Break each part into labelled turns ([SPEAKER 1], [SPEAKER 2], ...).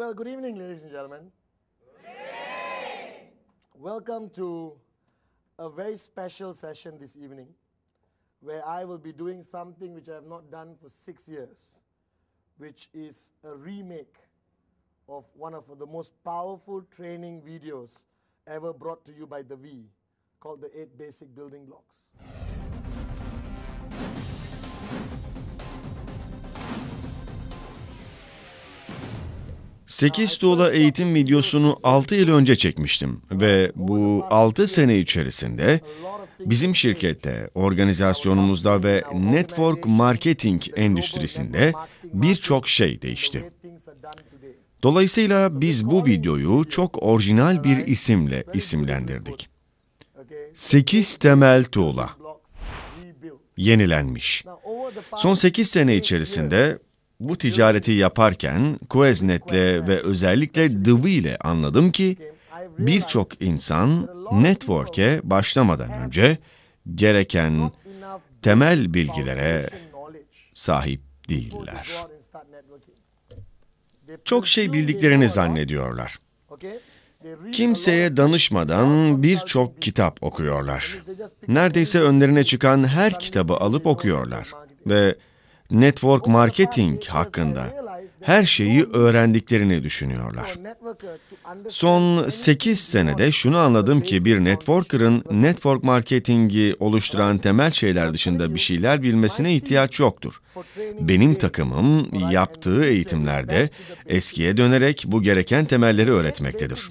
[SPEAKER 1] Well, good evening, ladies and gentlemen. Welcome to a very special session this evening where I will be doing something which I have not done for six years, which is a remake of one of the most powerful training videos ever brought to you by the V called the Eight Basic Building Blocks.
[SPEAKER 2] 8 tuğla eğitim videosunu 6 yıl önce çekmiştim ve bu 6 sene içerisinde bizim şirkette, organizasyonumuzda ve network marketing endüstrisinde birçok şey değişti. Dolayısıyla biz bu videoyu çok orijinal bir isimle isimlendirdik. 8 temel tuğla yenilenmiş. Son 8 sene içerisinde bu ticareti yaparken Questnet'le ve özellikle Dvi ile anladım ki birçok insan network'e başlamadan önce gereken temel bilgilere sahip değiller. Çok şey bildiklerini zannediyorlar. Kimseye danışmadan birçok kitap okuyorlar. Neredeyse önlerine çıkan her kitabı alıp okuyorlar ve network marketing hakkında her şeyi öğrendiklerini düşünüyorlar. Son 8 senede şunu anladım ki bir networker'ın network marketingi oluşturan temel şeyler dışında bir şeyler bilmesine ihtiyaç yoktur. Benim takımım yaptığı eğitimlerde eskiye dönerek bu gereken temelleri öğretmektedir.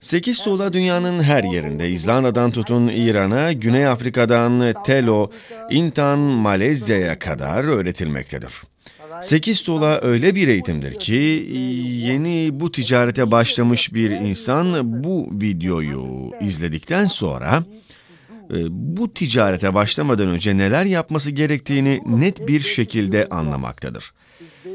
[SPEAKER 2] 8 tuğla dünyanın her yerinde, İzlanda'dan tutun İran'a, Güney Afrika'dan Telo, Intan, Malezya'ya kadar öğretilmektedir. 8 tuğla öyle bir eğitimdir ki yeni bu ticarete başlamış bir insan bu videoyu izledikten sonra e, bu ticarete başlamadan önce neler yapması gerektiğini net bir şekilde anlamaktadır.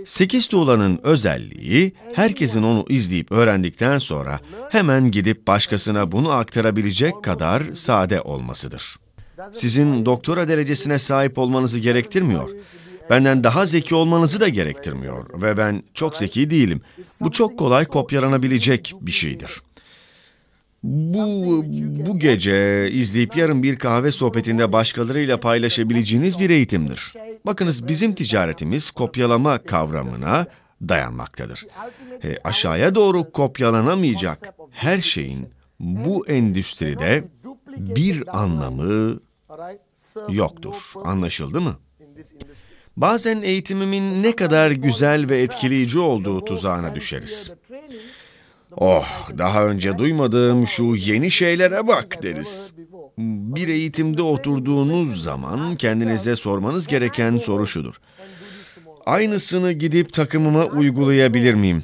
[SPEAKER 2] Sekiz tuğlanın özelliği herkesin onu izleyip öğrendikten sonra hemen gidip başkasına bunu aktarabilecek kadar sade olmasıdır. Sizin doktora derecesine sahip olmanızı gerektirmiyor. Benden daha zeki olmanızı da gerektirmiyor ve ben çok zeki değilim. Bu çok kolay kopyalanabilecek bir şeydir. Bu, bu gece izleyip yarın bir kahve sohbetinde başkalarıyla paylaşabileceğiniz bir eğitimdir. Bakınız bizim ticaretimiz kopyalama kavramına dayanmaktadır. E, aşağıya doğru kopyalanamayacak her şeyin bu endüstride bir anlamı yoktur. Anlaşıldı mı? Bazen eğitimimin ne kadar güzel ve etkileyici olduğu tuzağına düşeriz. Oh, daha önce duymadığım şu yeni şeylere bak deriz. Bir eğitimde oturduğunuz zaman kendinize sormanız gereken soru şudur. Aynısını gidip takımıma uygulayabilir miyim?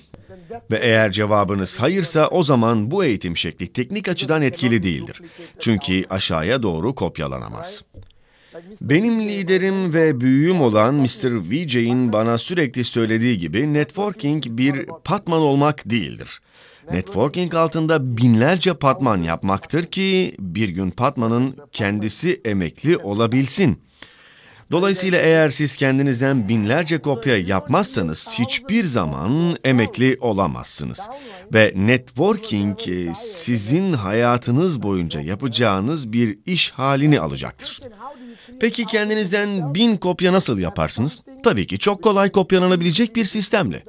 [SPEAKER 2] Ve eğer cevabınız hayırsa o zaman bu eğitim şekli teknik açıdan etkili değildir. Çünkü aşağıya doğru kopyalanamaz. Benim liderim ve büyüğüm olan Mr. VJ'in bana sürekli söylediği gibi networking bir patman olmak değildir. Networking altında binlerce patman yapmaktır ki bir gün patmanın kendisi emekli olabilsin. Dolayısıyla eğer siz kendinizden binlerce kopya yapmazsanız hiçbir zaman emekli olamazsınız. Ve networking e, sizin hayatınız boyunca yapacağınız bir iş halini alacaktır. Peki kendinizden bin kopya nasıl yaparsınız? Tabii ki çok kolay kopyalanabilecek bir sistemle.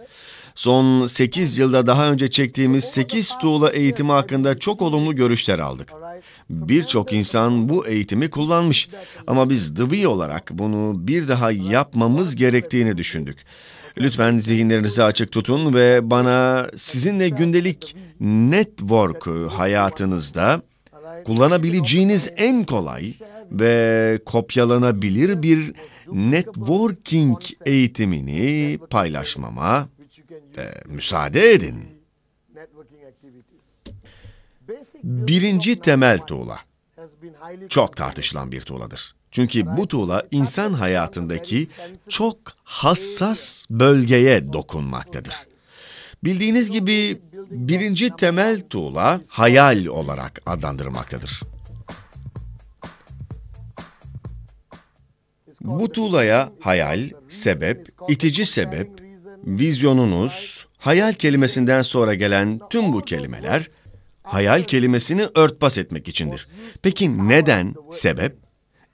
[SPEAKER 2] Son 8 yılda daha önce çektiğimiz 8 tuğla eğitimi hakkında çok olumlu görüşler aldık. Birçok insan bu eğitimi kullanmış ama biz Dvi olarak bunu bir daha yapmamız gerektiğini düşündük. Lütfen zihinlerinizi açık tutun ve bana sizinle gündelik network hayatınızda kullanabileceğiniz en kolay ve kopyalanabilir bir networking eğitimini paylaşmama e, müsaade edin. Birinci temel tuğla. Çok tartışılan bir tuğladır. Çünkü bu tuğla insan hayatındaki çok hassas bölgeye dokunmaktadır. Bildiğiniz gibi birinci temel tuğla hayal olarak adlandırılmaktadır. Bu tuğlaya hayal, sebep, itici sebep, vizyonunuz, Hayal kelimesinden sonra gelen tüm bu kelimeler hayal kelimesini örtbas etmek içindir. Peki neden sebep?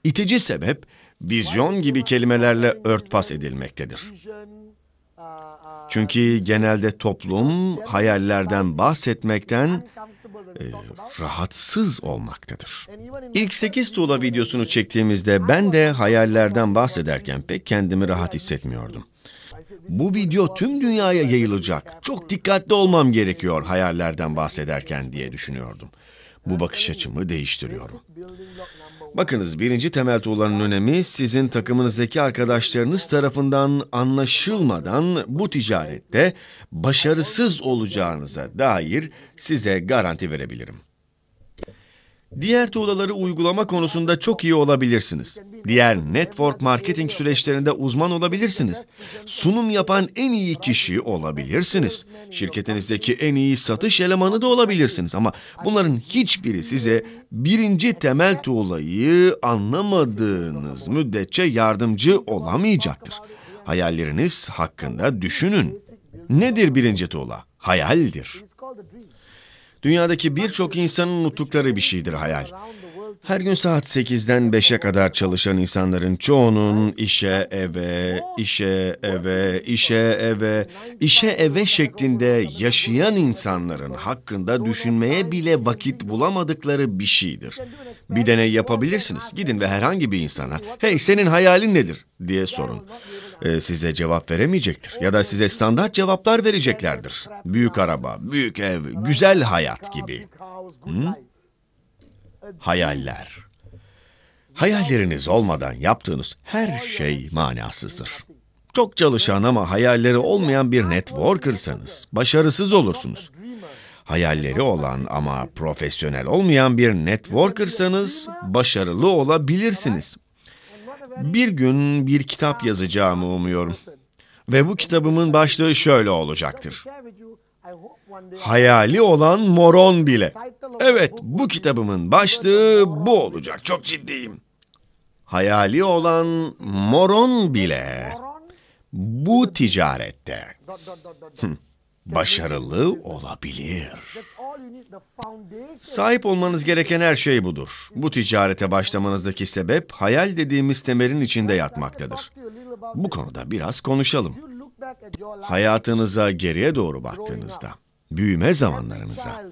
[SPEAKER 2] İtici sebep vizyon gibi kelimelerle örtbas edilmektedir. Çünkü genelde toplum hayallerden bahsetmekten e, rahatsız olmaktadır. İlk 8 tuğla videosunu çektiğimizde ben de hayallerden bahsederken pek kendimi rahat hissetmiyordum. Bu video tüm dünyaya yayılacak. Çok dikkatli olmam gerekiyor hayallerden bahsederken diye düşünüyordum. Bu bakış açımı değiştiriyorum. Bakınız birinci temel tuğlanın önemi sizin takımınızdaki arkadaşlarınız tarafından anlaşılmadan bu ticarette başarısız olacağınıza dair size garanti verebilirim. Diğer tuğlaları uygulama konusunda çok iyi olabilirsiniz. Diğer network marketing süreçlerinde uzman olabilirsiniz. Sunum yapan en iyi kişi olabilirsiniz. Şirketinizdeki en iyi satış elemanı da olabilirsiniz. Ama bunların hiçbiri size birinci temel tuğlayı anlamadığınız müddetçe yardımcı olamayacaktır. Hayalleriniz hakkında düşünün. Nedir birinci tuğla? Hayaldir. Dünyadaki birçok insanın unuttukları bir şeydir hayal. Her gün saat 8'den 5'e kadar çalışan insanların çoğunun işe, eve, işe, eve, işe, eve, işe, eve şeklinde yaşayan insanların hakkında düşünmeye bile vakit bulamadıkları bir şeydir. Bir deney yapabilirsiniz. Gidin ve herhangi bir insana, hey senin hayalin nedir diye sorun. Ee, size cevap veremeyecektir ya da size standart cevaplar vereceklerdir. Büyük araba, büyük ev, güzel hayat gibi. Hı? Hayaller. Hayalleriniz olmadan yaptığınız her şey manasızdır. Çok çalışan ama hayalleri olmayan bir networkersanız başarısız olursunuz. Hayalleri olan ama profesyonel olmayan bir networkersanız başarılı olabilirsiniz. Bir gün bir kitap yazacağımı umuyorum. Ve bu kitabımın başlığı şöyle olacaktır. Hayali olan moron bile. Evet, bu kitabımın başlığı bu olacak. Çok ciddiyim. Hayali olan moron bile bu ticarette başarılı olabilir. Sahip olmanız gereken her şey budur. Bu ticarete başlamanızdaki sebep hayal dediğimiz temelin içinde yatmaktadır. Bu konuda biraz konuşalım. Hayatınıza geriye doğru baktığınızda, büyüme zamanlarınıza,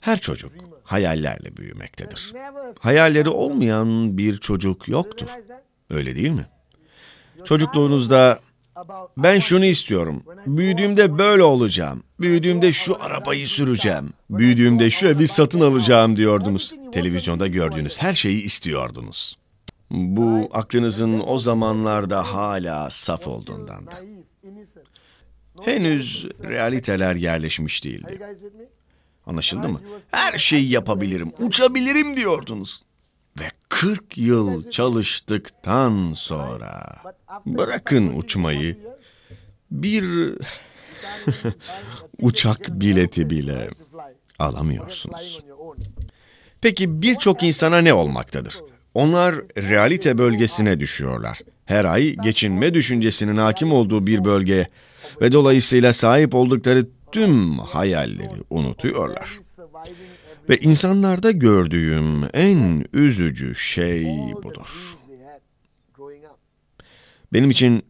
[SPEAKER 2] her çocuk hayallerle büyümektedir. Hayalleri olmayan bir çocuk yoktur. Öyle değil mi? Çocukluğunuzda ben şunu istiyorum. Büyüdüğümde böyle olacağım. Büyüdüğümde şu arabayı süreceğim. Büyüdüğümde şu evi satın alacağım diyordunuz. Televizyonda gördüğünüz her şeyi istiyordunuz. Bu aklınızın o zamanlarda hala saf olduğundan da. Henüz realiteler yerleşmiş değildi. Anlaşıldı mı? Her şeyi yapabilirim, uçabilirim diyordunuz. Ve 40 yıl çalıştıktan sonra bırakın uçmayı bir uçak bileti bile alamıyorsunuz. Peki birçok insana ne olmaktadır? Onlar realite bölgesine düşüyorlar. Her ay geçinme düşüncesinin hakim olduğu bir bölgeye ve dolayısıyla sahip oldukları tüm hayalleri unutuyorlar. Ve insanlarda gördüğüm en üzücü şey budur. Benim için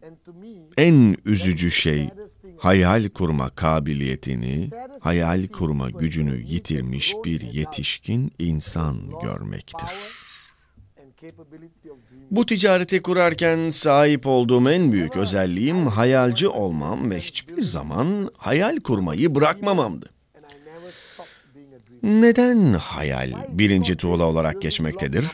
[SPEAKER 2] en üzücü şey hayal kurma kabiliyetini, hayal kurma gücünü yitirmiş bir yetişkin insan görmektir. Bu ticareti kurarken sahip olduğum en büyük özelliğim hayalci olmam ve hiçbir zaman hayal kurmayı bırakmamamdı. Neden hayal birinci tuğla olarak geçmektedir?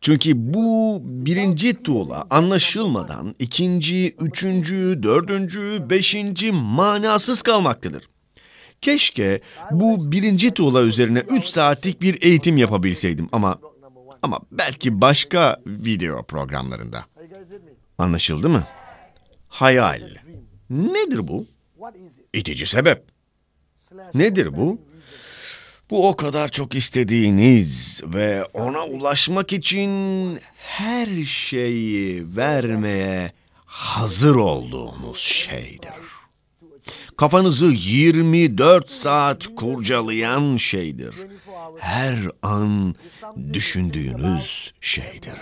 [SPEAKER 2] Çünkü bu birinci tuğla anlaşılmadan ikinci, üçüncü, dördüncü, beşinci manasız kalmaktadır. Keşke bu birinci tuğla üzerine üç saatlik bir eğitim yapabilseydim ama ama belki başka video programlarında. Anlaşıldı mı? Hayal. Nedir bu? İtici sebep. Nedir bu? Bu o kadar çok istediğiniz ve ona ulaşmak için her şeyi vermeye hazır olduğunuz şeydir. Kafanızı 24 saat kurcalayan şeydir. Her an düşündüğünüz şeydir.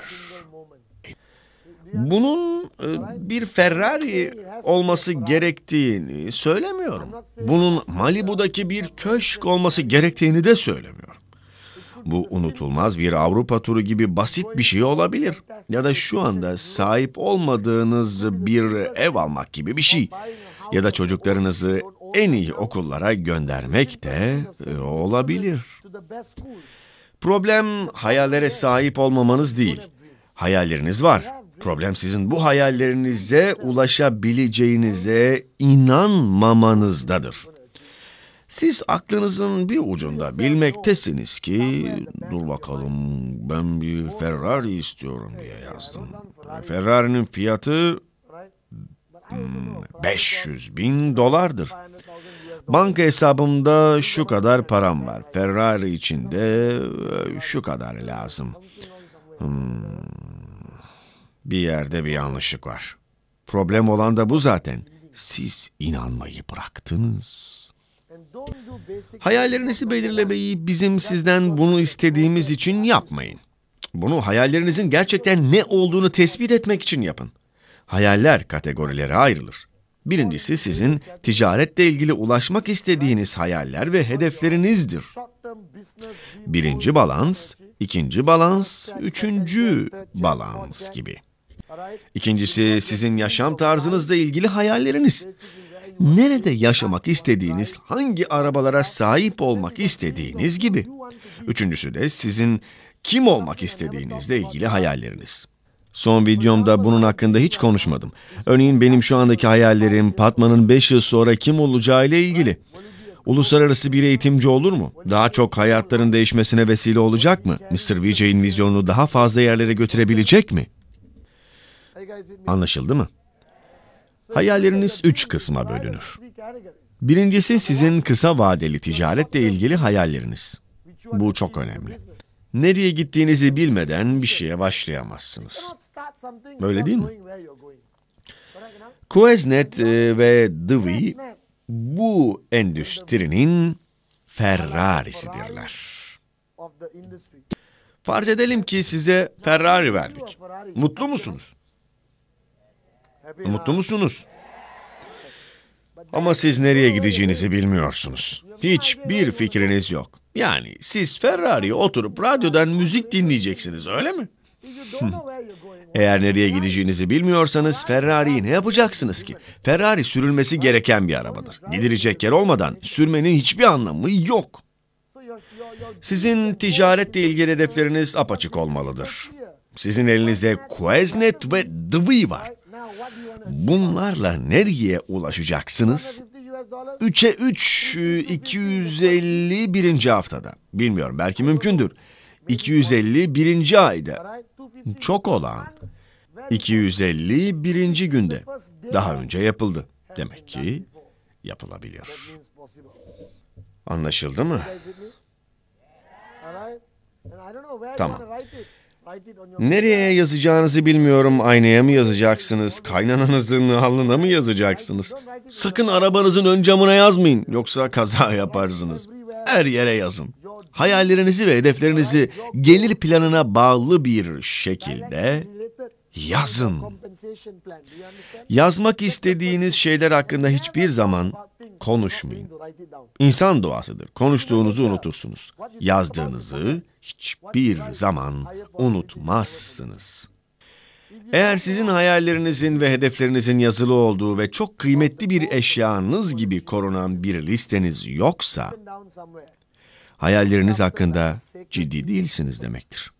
[SPEAKER 2] Bunun e, bir Ferrari olması gerektiğini söylemiyorum. Bunun Malibu'daki bir köşk olması gerektiğini de söylemiyorum. Bu unutulmaz bir Avrupa turu gibi basit bir şey olabilir. Ya da şu anda sahip olmadığınız bir ev almak gibi bir şey. Ya da çocuklarınızı en iyi okullara göndermek de e, olabilir. Problem hayallere sahip olmamanız değil. Hayalleriniz var. Problem sizin bu hayallerinize ulaşabileceğinize inanmamanızdadır. Siz aklınızın bir ucunda bilmektesiniz ki dur bakalım ben bir Ferrari istiyorum diye yazdım. Ferrari'nin fiyatı 500 hmm, bin dolardır. Banka hesabımda şu kadar param var. Ferrari için de e, şu kadar lazım. Hmm, bir yerde bir yanlışlık var. Problem olan da bu zaten. Siz inanmayı bıraktınız. Hayallerinizi belirlemeyi bizim sizden bunu istediğimiz için yapmayın. Bunu hayallerinizin gerçekten ne olduğunu tespit etmek için yapın. Hayaller kategorilere ayrılır. Birincisi sizin ticaretle ilgili ulaşmak istediğiniz hayaller ve hedeflerinizdir. Birinci balans, ikinci balans, üçüncü balans gibi. İkincisi sizin yaşam tarzınızla ilgili hayalleriniz nerede yaşamak istediğiniz, hangi arabalara sahip olmak istediğiniz gibi. Üçüncüsü de sizin kim olmak istediğinizle ilgili hayalleriniz. Son videomda bunun hakkında hiç konuşmadım. Örneğin benim şu andaki hayallerim Patma'nın 5 yıl sonra kim olacağı ile ilgili. Uluslararası bir eğitimci olur mu? Daha çok hayatların değişmesine vesile olacak mı? Mr. VJ'in vizyonunu daha fazla yerlere götürebilecek mi? Anlaşıldı mı? Hayalleriniz üç kısma bölünür. Birincisi sizin kısa vadeli ticaretle ilgili hayalleriniz. Bu çok önemli. Nereye gittiğinizi bilmeden bir şeye başlayamazsınız. Öyle değil mi? Questnet e, ve Dewey bu endüstrinin Ferrari'sidirler. Farz edelim ki size Ferrari verdik. Mutlu musunuz? Mutlu musunuz? Ama siz nereye gideceğinizi bilmiyorsunuz. Hiçbir fikriniz yok. Yani siz Ferrari'ye oturup radyodan müzik dinleyeceksiniz öyle mi? Eğer nereye gideceğinizi bilmiyorsanız Ferrari'yi ne yapacaksınız ki? Ferrari sürülmesi gereken bir arabadır. Gidilecek yer olmadan sürmenin hiçbir anlamı yok. Sizin ticaretle ilgili hedefleriniz apaçık olmalıdır. Sizin elinizde Queznet ve Dwi var. Bunlarla nereye ulaşacaksınız? 3'e 3, 250 birinci haftada. Bilmiyorum belki mümkündür. 250 birinci ayda. Çok olan. 250 birinci günde. Daha önce yapıldı. Demek ki yapılabilir. Anlaşıldı mı? Tamam. Nereye yazacağınızı bilmiyorum. Aynaya mı yazacaksınız? Kaynananızın alnına mı yazacaksınız? Sakın arabanızın ön camına yazmayın. Yoksa kaza yaparsınız. Her yere yazın. Hayallerinizi ve hedeflerinizi gelir planına bağlı bir şekilde yazın. Yazmak istediğiniz şeyler hakkında hiçbir zaman konuşmayın. İnsan doğasıdır. Konuştuğunuzu unutursunuz. Yazdığınızı hiçbir zaman unutmazsınız. Eğer sizin hayallerinizin ve hedeflerinizin yazılı olduğu ve çok kıymetli bir eşyanız gibi korunan bir listeniz yoksa, hayalleriniz hakkında ciddi değilsiniz demektir.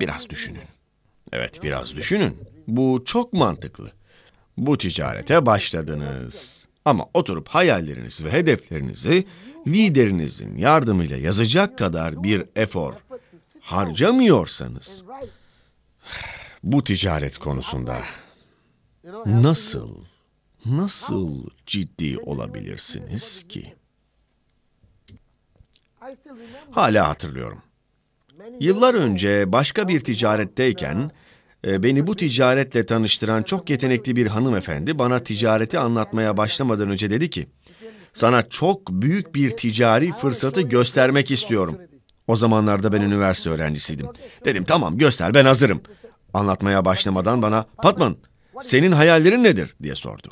[SPEAKER 2] Biraz düşünün. Evet, biraz düşünün. Bu çok mantıklı. Bu ticarete başladınız. Ama oturup hayallerinizi ve hedeflerinizi liderinizin yardımıyla yazacak kadar bir efor harcamıyorsanız bu ticaret konusunda nasıl nasıl ciddi olabilirsiniz ki? Hala hatırlıyorum. Yıllar önce başka bir ticaretteyken e, beni bu ticaretle tanıştıran çok yetenekli bir hanımefendi bana ticareti anlatmaya başlamadan önce dedi ki, sana çok büyük bir ticari fırsatı göstermek istiyorum. O zamanlarda ben üniversite öğrencisiydim. Dedim tamam göster ben hazırım. Anlatmaya başlamadan bana Patman senin hayallerin nedir diye sordu.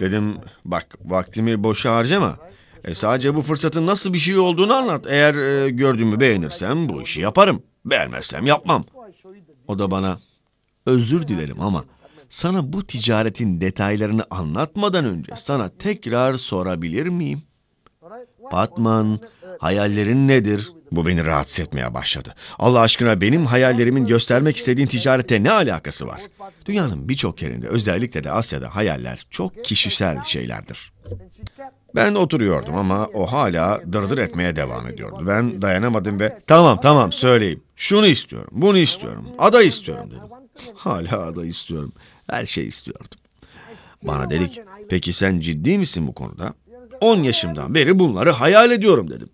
[SPEAKER 2] Dedim bak vaktimi boşa harcama. E, sadece bu fırsatın nasıl bir şey olduğunu anlat. Eğer e, gördüğümü beğenirsem bu işi yaparım. Beğenmezsem yapmam. O da bana özür dilerim ama sana bu ticaretin detaylarını anlatmadan önce sana tekrar sorabilir miyim? Patman, hayallerin nedir? Bu beni rahatsız etmeye başladı. Allah aşkına benim hayallerimin göstermek istediğin ticarete ne alakası var? Dünyanın birçok yerinde özellikle de Asya'da hayaller çok kişisel şeylerdir. Ben oturuyordum ama o hala dırdır etmeye devam ediyordu. Ben dayanamadım ve tamam tamam söyleyeyim. Şunu istiyorum, bunu istiyorum, ada istiyorum dedim. Hala ada istiyorum. Her şey istiyordum. Bana dedik, peki sen ciddi misin bu konuda? 10 yaşımdan beri bunları hayal ediyorum dedim.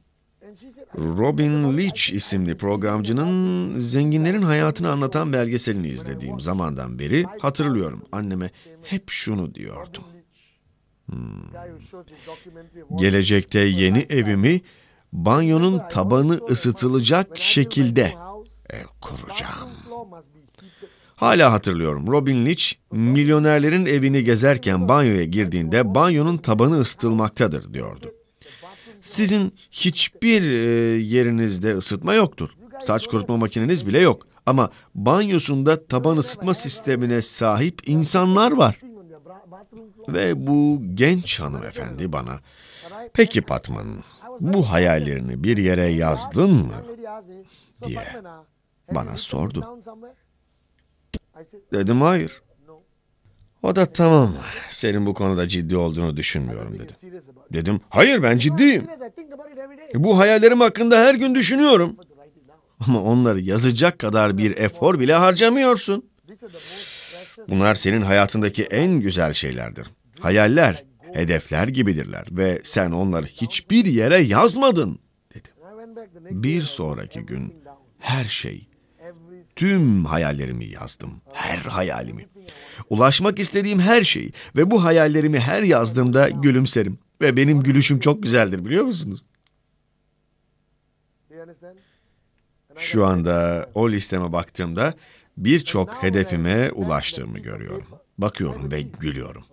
[SPEAKER 2] Robin Leach isimli programcının zenginlerin hayatını anlatan belgeselini izlediğim zamandan beri hatırlıyorum. Anneme hep şunu diyordum. Gelecekte yeni evimi banyonun tabanı ısıtılacak şekilde ev kuracağım. Hala hatırlıyorum. Robin Leach milyonerlerin evini gezerken banyoya girdiğinde banyonun tabanı ısıtılmaktadır diyordu. Sizin hiçbir e, yerinizde ısıtma yoktur. Saç kurutma makineniz bile yok. Ama banyosunda taban ısıtma sistemine sahip insanlar var. Ve bu genç hanımefendi bana, peki Patman, bu hayallerini bir yere yazdın mı? diye bana sordu. Dedim hayır. O da tamam, senin bu konuda ciddi olduğunu düşünmüyorum dedi. Dedim, hayır ben ciddiyim. Bu hayallerim hakkında her gün düşünüyorum. Ama onları yazacak kadar bir efor bile harcamıyorsun. Bunlar senin hayatındaki en güzel şeylerdir. Hayaller, hedefler gibidirler ve sen onları hiçbir yere yazmadın, dedi. Bir sonraki gün her şey, tüm hayallerimi yazdım. Her hayalimi. Ulaşmak istediğim her şeyi ve bu hayallerimi her yazdığımda gülümserim. Ve benim gülüşüm çok güzeldir biliyor musunuz? Şu anda o listeme baktığımda birçok hedefime ulaştığımı görüyorum. Bakıyorum ve gülüyorum.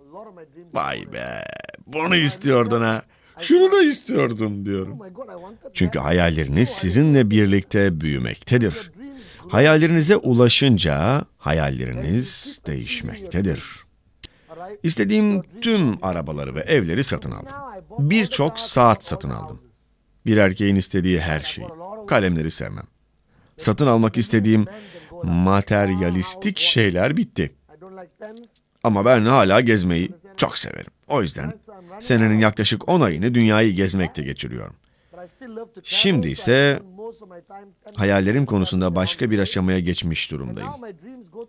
[SPEAKER 2] Vay be, bunu istiyordun ha. Şunu da istiyordum diyorum. Çünkü hayalleriniz sizinle birlikte büyümektedir. Hayallerinize ulaşınca hayalleriniz değişmektedir. İstediğim tüm arabaları ve evleri satın aldım. Birçok saat satın aldım. Bir erkeğin istediği her şeyi. Kalemleri sevmem. Satın almak istediğim materyalistik şeyler bitti. Ama ben hala gezmeyi çok severim. O yüzden senenin yaklaşık 10 ayını dünyayı gezmekte geçiriyorum. Şimdi ise hayallerim konusunda başka bir aşamaya geçmiş durumdayım.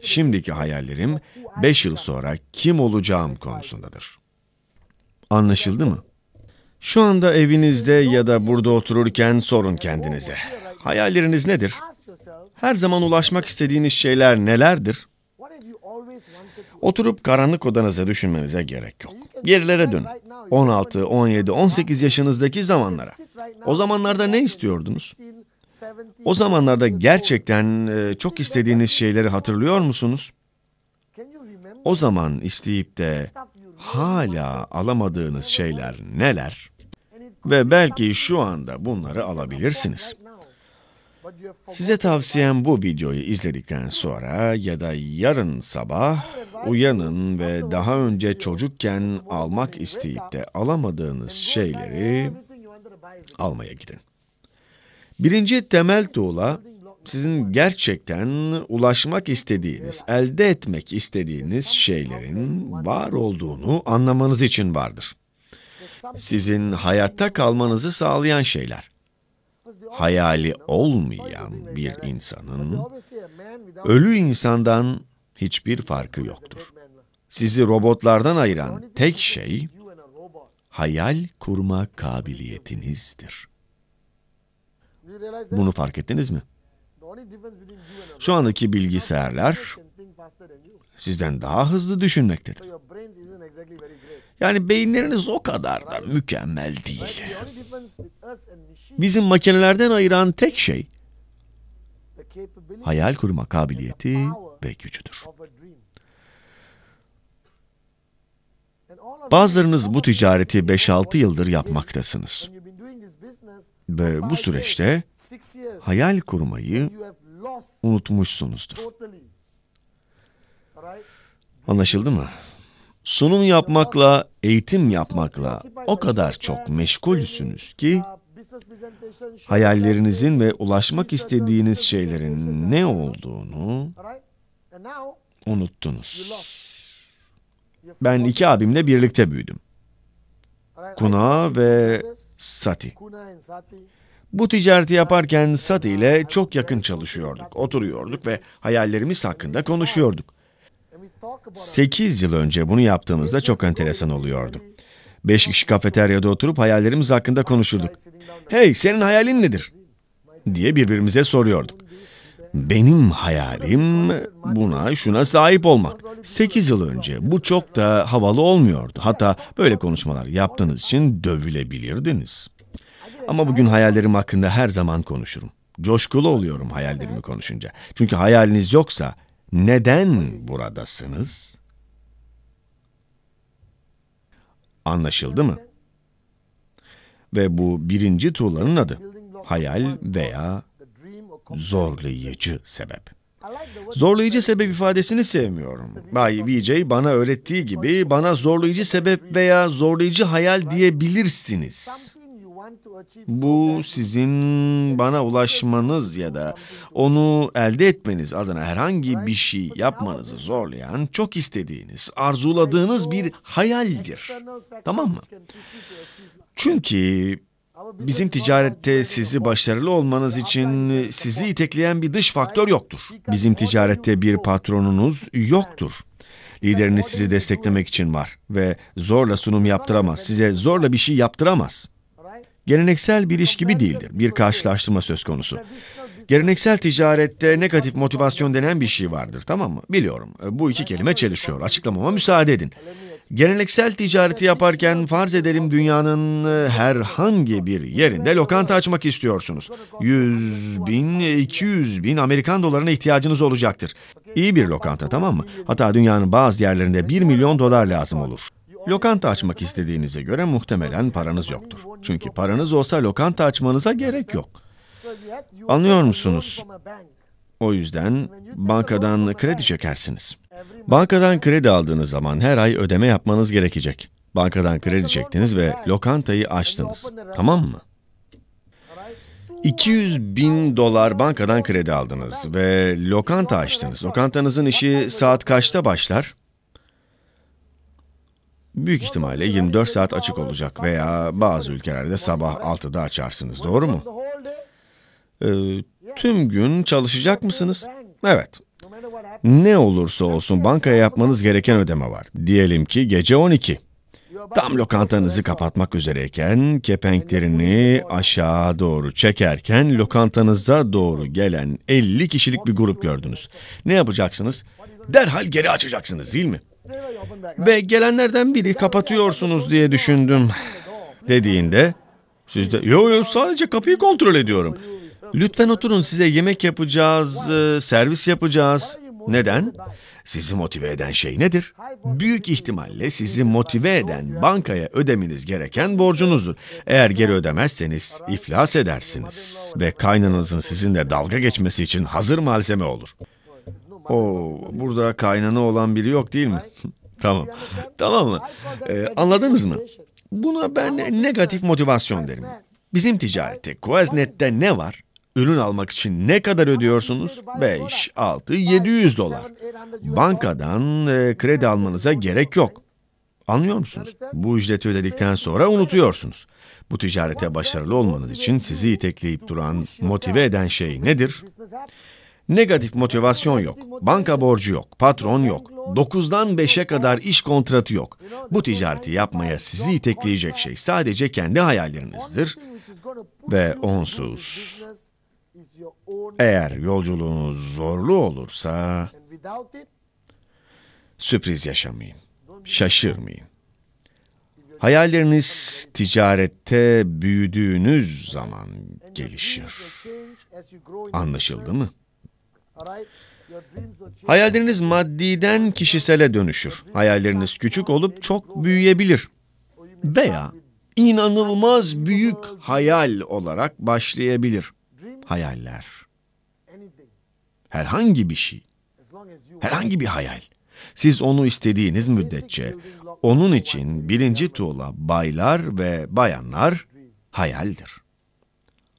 [SPEAKER 2] Şimdiki hayallerim 5 yıl sonra kim olacağım konusundadır. Anlaşıldı mı? Şu anda evinizde ya da burada otururken sorun kendinize. Hayalleriniz nedir? Her zaman ulaşmak istediğiniz şeyler nelerdir? Oturup karanlık odanıza düşünmenize gerek yok. Yerlere dön. 16, 17, 18 yaşınızdaki zamanlara. O zamanlarda ne istiyordunuz? O zamanlarda gerçekten e, çok istediğiniz şeyleri hatırlıyor musunuz? O zaman isteyip de hala alamadığınız şeyler neler? Ve belki şu anda bunları alabilirsiniz. Size tavsiyem bu videoyu izledikten sonra ya da yarın sabah uyanın ve daha önce çocukken almak isteyip de alamadığınız şeyleri almaya gidin. Birinci temel tuğla sizin gerçekten ulaşmak istediğiniz, elde etmek istediğiniz şeylerin var olduğunu anlamanız için vardır. Sizin hayatta kalmanızı sağlayan şeyler. Hayali olmayan bir insanın ölü insandan hiçbir farkı yoktur. Sizi robotlardan ayıran tek şey hayal kurma kabiliyetinizdir. Bunu fark ettiniz mi? Şu andaki bilgisayarlar sizden daha hızlı düşünmektedir. Yani beyinleriniz o kadar da mükemmel değil. Bizim makinelerden ayıran tek şey hayal kurma kabiliyeti ve gücüdür. Bazılarınız bu ticareti 5-6 yıldır yapmaktasınız. Ve bu süreçte hayal kurmayı unutmuşsunuzdur. Anlaşıldı mı? Sunum yapmakla, eğitim yapmakla o kadar çok meşgulsünüz ki hayallerinizin ve ulaşmak istediğiniz şeylerin ne olduğunu unuttunuz. Ben iki abimle birlikte büyüdüm. Kuna ve Sati. Bu ticareti yaparken Sati ile çok yakın çalışıyorduk, oturuyorduk ve hayallerimiz hakkında konuşuyorduk. 8 yıl önce bunu yaptığımızda çok enteresan oluyordu. 5 kişi kafeteryada oturup hayallerimiz hakkında konuşurduk. Hey senin hayalin nedir? diye birbirimize soruyorduk. Benim hayalim buna şuna sahip olmak. 8 yıl önce bu çok da havalı olmuyordu. Hatta böyle konuşmalar yaptığınız için dövülebilirdiniz. Ama bugün hayallerim hakkında her zaman konuşurum. Coşkulu oluyorum hayallerimi konuşunca. Çünkü hayaliniz yoksa neden buradasınız? Anlaşıldı mı? Ve bu birinci tuğlanın adı. Hayal veya zorlayıcı sebep. Zorlayıcı sebep ifadesini sevmiyorum. Bay VJ bana öğrettiği gibi bana zorlayıcı sebep veya zorlayıcı hayal diyebilirsiniz. Bu sizin bana ulaşmanız ya da onu elde etmeniz adına herhangi bir şey yapmanızı zorlayan, çok istediğiniz, arzuladığınız bir hayaldir. Tamam mı? Çünkü bizim ticarette sizi başarılı olmanız için sizi itekleyen bir dış faktör yoktur. Bizim ticarette bir patronunuz yoktur. Lideriniz sizi desteklemek için var ve zorla sunum yaptıramaz, size zorla bir şey yaptıramaz. Geleneksel bir iş gibi değildir. Bir karşılaştırma söz konusu. Geleneksel ticarette negatif motivasyon denen bir şey vardır, tamam mı? Biliyorum. Bu iki kelime çelişiyor. Açıklamama müsaade edin. Geleneksel ticareti yaparken farz edelim dünyanın herhangi bir yerinde lokanta açmak istiyorsunuz. 100 bin, 200 bin Amerikan dolarına ihtiyacınız olacaktır. İyi bir lokanta tamam mı? Hatta dünyanın bazı yerlerinde 1 milyon dolar lazım olur. Lokanta açmak istediğinize göre muhtemelen paranız yoktur. Çünkü paranız olsa lokanta açmanıza gerek yok. Anlıyor musunuz? O yüzden bankadan kredi çekersiniz. Bankadan kredi aldığınız zaman her ay ödeme yapmanız gerekecek. Bankadan kredi çektiniz ve lokantayı açtınız. Tamam mı? 200 bin dolar bankadan kredi aldınız ve lokanta açtınız. Lokantanızın işi saat kaçta başlar? Büyük ihtimalle 24 saat açık olacak veya bazı ülkelerde sabah 6'da açarsınız, doğru mu? Ee, tüm gün çalışacak mısınız? Evet. Ne olursa olsun bankaya yapmanız gereken ödeme var. Diyelim ki gece 12. Tam lokantanızı kapatmak üzereyken kepenklerini aşağı doğru çekerken lokantanıza doğru gelen 50 kişilik bir grup gördünüz. Ne yapacaksınız? Derhal geri açacaksınız değil mi? Ve gelenlerden biri kapatıyorsunuz diye düşündüm dediğinde siz de yo yo sadece kapıyı kontrol ediyorum. Lütfen oturun size yemek yapacağız, e, servis yapacağız. Neden? Sizi motive eden şey nedir? Büyük ihtimalle sizi motive eden bankaya ödemeniz gereken borcunuzdur. Eğer geri ödemezseniz iflas edersiniz ve kaynananızın sizinle dalga geçmesi için hazır malzeme olur. O burada kaynana olan biri yok değil mi? tamam. Tamam mı? Ee, anladınız mı? Buna ben negatif motivasyon derim. Bizim ticarette Quaznet'te ne var? Ürün almak için ne kadar ödüyorsunuz? 5, 6, 700 dolar. Bankadan e, kredi almanıza gerek yok. Anlıyor musunuz? Bu ücreti ödedikten sonra unutuyorsunuz. Bu ticarete başarılı olmanız için sizi itekleyip duran, motive eden şey nedir? Negatif motivasyon yok, banka borcu yok, patron yok, 9'dan 5'e kadar iş kontratı yok. Bu ticareti yapmaya sizi itekleyecek şey sadece kendi hayallerinizdir ve onsuz Eğer yolculuğunuz zorlu olursa sürpriz yaşamayın. Şaşırmayın. Hayalleriniz ticarette büyüdüğünüz zaman gelişir. Anlaşıldı mı? Hayalleriniz maddiden kişisele dönüşür. Hayalleriniz küçük olup çok büyüyebilir. Veya inanılmaz büyük hayal olarak başlayabilir. Hayaller. Herhangi bir şey. Herhangi bir hayal. Siz onu istediğiniz müddetçe onun için birinci tuğla baylar ve bayanlar hayaldir.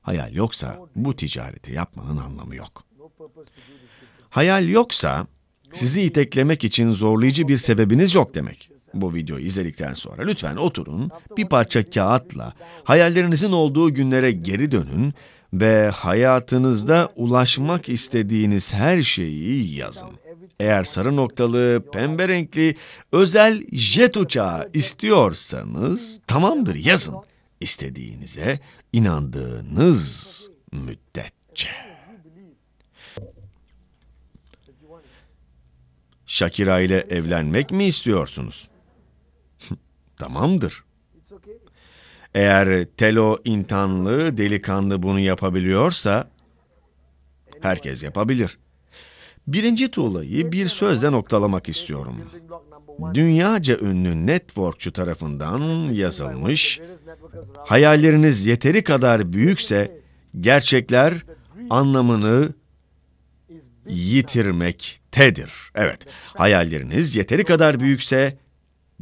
[SPEAKER 2] Hayal yoksa bu ticareti yapmanın anlamı yok. Hayal yoksa sizi iteklemek için zorlayıcı bir sebebiniz yok demek. Bu videoyu izledikten sonra lütfen oturun, bir parça kağıtla hayallerinizin olduğu günlere geri dönün ve hayatınızda ulaşmak istediğiniz her şeyi yazın. Eğer sarı noktalı, pembe renkli, özel jet uçağı istiyorsanız tamamdır yazın. İstediğinize inandığınız müddetçe. Shakira ile evlenmek mi istiyorsunuz? Tamamdır. Eğer Telo intanlı delikanlı bunu yapabiliyorsa herkes yapabilir. Birinci tuğlayı bir sözle noktalamak istiyorum. Dünyaca ünlü networkçu tarafından yazılmış, hayalleriniz yeteri kadar büyükse gerçekler anlamını. Yitirmektedir. Evet, hayalleriniz yeteri kadar büyükse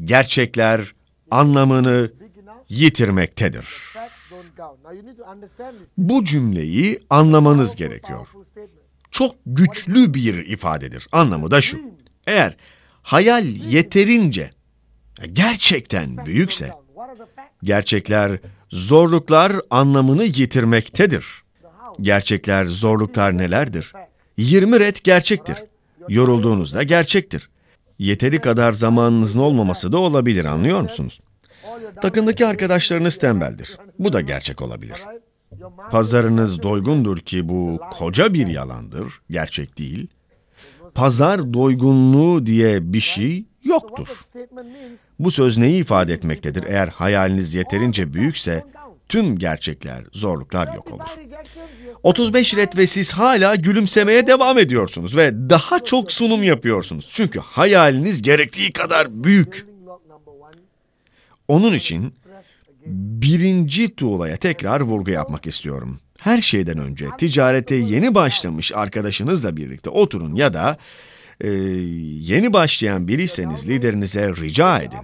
[SPEAKER 2] gerçekler anlamını yitirmektedir. Bu cümleyi anlamanız gerekiyor. Çok güçlü bir ifadedir. Anlamı da şu. Eğer hayal yeterince gerçekten büyükse gerçekler zorluklar anlamını yitirmektedir. Gerçekler zorluklar nelerdir? 20 red gerçektir. Yorulduğunuzda gerçektir. Yeteri kadar zamanınızın olmaması da olabilir anlıyor musunuz? Takımdaki arkadaşlarınız tembeldir. Bu da gerçek olabilir. Pazarınız doygundur ki bu koca bir yalandır, gerçek değil. Pazar doygunluğu diye bir şey yoktur. Bu söz neyi ifade etmektedir? Eğer hayaliniz yeterince büyükse tüm gerçekler, zorluklar yok olur.
[SPEAKER 1] by rejections, you
[SPEAKER 2] 35 red ve siz hala gülümsemeye devam ediyorsunuz ve daha çok sunum yapıyorsunuz. Çünkü hayaliniz gerektiği kadar büyük. Onun için birinci tuğlaya tekrar vurgu yapmak istiyorum. Her şeyden önce ticarete yeni başlamış arkadaşınızla birlikte oturun ya da e, yeni başlayan biriyseniz liderinize rica edin.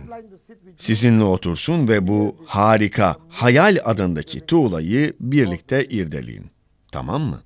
[SPEAKER 2] Sizinle otursun ve bu harika hayal adındaki tuğlayı birlikte irdeleyin. Tamam mı?